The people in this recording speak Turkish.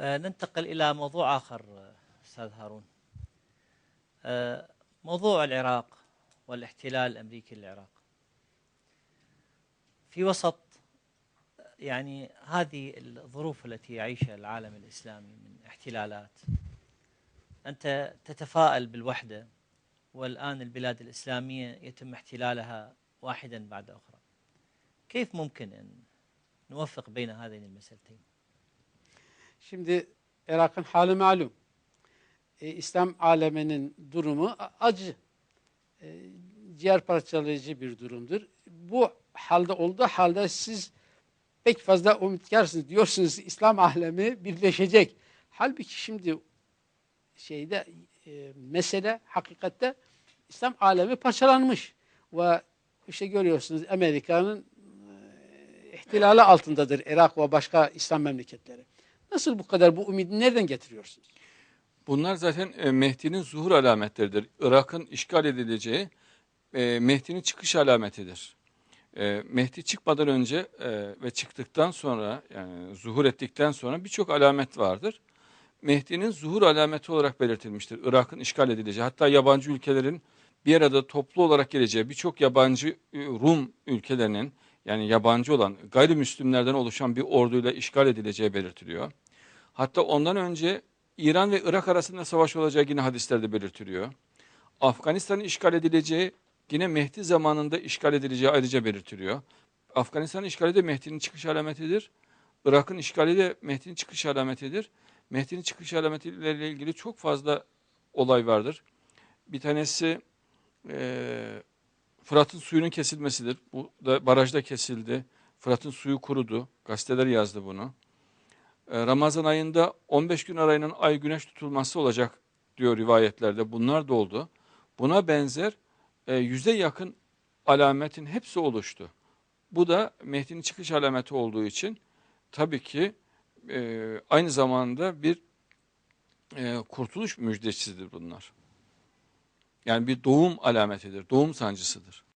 آه، ننتقل إلى موضوع آخر آه، أستاذ هارون. آه، موضوع العراق والاحتلال الأمريكي للعراق. في وسط يعني هذه الظروف التي يعيشها العالم الإسلامي من احتلالات أنت تتفائل بالوحدة والآن البلاد الإسلامية يتم احتلالها واحدا بعد أخرى. كيف ممكن أن نوفق بين هذين المسألتين Şimdi Irak'ın hali malum. E, İslam aleminin durumu acı. E, ciğer parçalayıcı bir durumdur. Bu halde olduğu halde siz pek fazla umutkarsınız. Diyorsunuz İslam alemi birleşecek. Halbuki şimdi şeyde e, mesele hakikatte İslam alemi parçalanmış. Ve işte görüyorsunuz Amerika'nın e, ihtilali altındadır Irak ve başka İslam memleketleri. Nasıl bu kadar bu ümidi nereden getiriyorsunuz? Bunlar zaten e, Mehdi'nin zuhur alametleridir. Irak'ın işgal edileceği e, Mehdi'nin çıkış alametidir. E, Mehdi çıkmadan önce ve çıktıktan sonra yani zuhur ettikten sonra birçok alamet vardır. Mehdi'nin zuhur alameti olarak belirtilmiştir. Irak'ın işgal edileceği hatta yabancı ülkelerin bir arada toplu olarak geleceği birçok yabancı Rum ülkelerinin yani yabancı olan gayrimüslimlerden oluşan bir orduyla işgal edileceği belirtiliyor. Hatta ondan önce İran ve Irak arasında savaş olacağı yine hadislerde belirtiliyor. Afganistan'ın işgal edileceği yine Mehdi zamanında işgal edileceği ayrıca belirtiliyor. Afganistan'ın işgali de Mehdi'nin çıkış alametidir. Irak'ın işgali de Mehdi'nin çıkış alametidir. Mehdi'nin çıkış alametleriyle ilgili çok fazla olay vardır. Bir tanesi eee Fırat'ın suyunun kesilmesidir. Bu da barajda kesildi. Fırat'ın suyu kurudu. Gazeteler yazdı bunu. Ee, Ramazan ayında 15 gün arayının ay güneş tutulması olacak diyor rivayetlerde. Bunlar da oldu. Buna benzer e, yüze yakın alametin hepsi oluştu. Bu da Mehdi'nin çıkış alameti olduğu için tabii ki e, aynı zamanda bir e, kurtuluş müjdecisidir bunlar. Yani bir doğum alametidir, doğum sancısıdır.